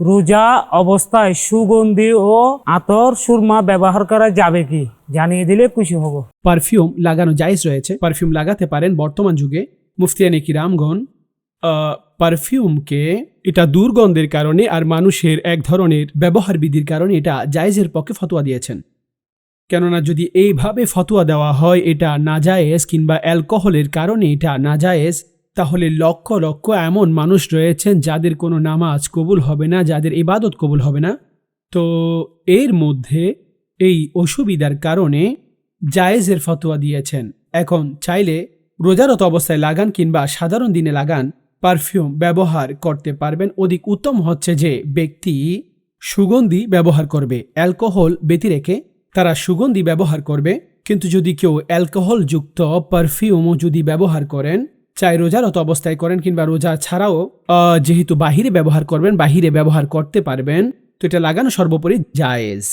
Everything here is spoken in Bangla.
রোজা অবস্থায় সুগন্ধি ও আতর সুরমা ব্যবহার করা যাবে কি? জানিয়ে দিলে খুশি হব। পারফিউম লাগানো জায়েজ রয়েছে। পারফিউম লাগাতে পারেন বর্তমান যুগে। মুফতিয়ানি কিরামগণ পারফিউমকে এটা দুর্গন্ধের কারণে আর মানুষের এক ধরনের ব্যবহার বিধির কারণে এটা জায়েজের পক্ষে ফতোয়া দিয়েছেন। কেননা যদি এইভাবে ফতোয়া দেওয়া হয়, এটা নাজায়েজ কিংবা অ্যালকোহলের কারণে এটা নাজায়েজ তাহলে লক্ষ লক্ষ এমন মানুষ রয়েছেন যাদের কোনো নামাজ কবুল হবে না, যাদের ইবাদত কবুল হবে না। তো এর মধ্যে এই অসুবিধার কারণে জায়েজের ফতোয়া দিয়েছেন। এখন চাইলে রোজারত অবস্থায় লাগান কিংবা সাধারণ দিনে লাগান, পারফিউম ব্যবহার করতে পারবেন। অধিক উত্তম হচ্ছে যে ব্যক্তি সুগন্ধি ব্যবহার করবে, অ্যালকোহল ব্যতি রেখে তারা সুগন্ধি ব্যবহার করবে। কিন্তু যদি কেউ অ্যালকোহলযুক্ত পারফিউমও যদি ব্যবহার করেন চাই রোজারত অবস্থায় করেন কিংবা রোজা ছাড়াও যেহেতু বাহিরে ব্যবহার করবেন, বাহিরে ব্যবহার করতে পারবেন, তো এটা লাগানো সর্বোপরি জায়েজ।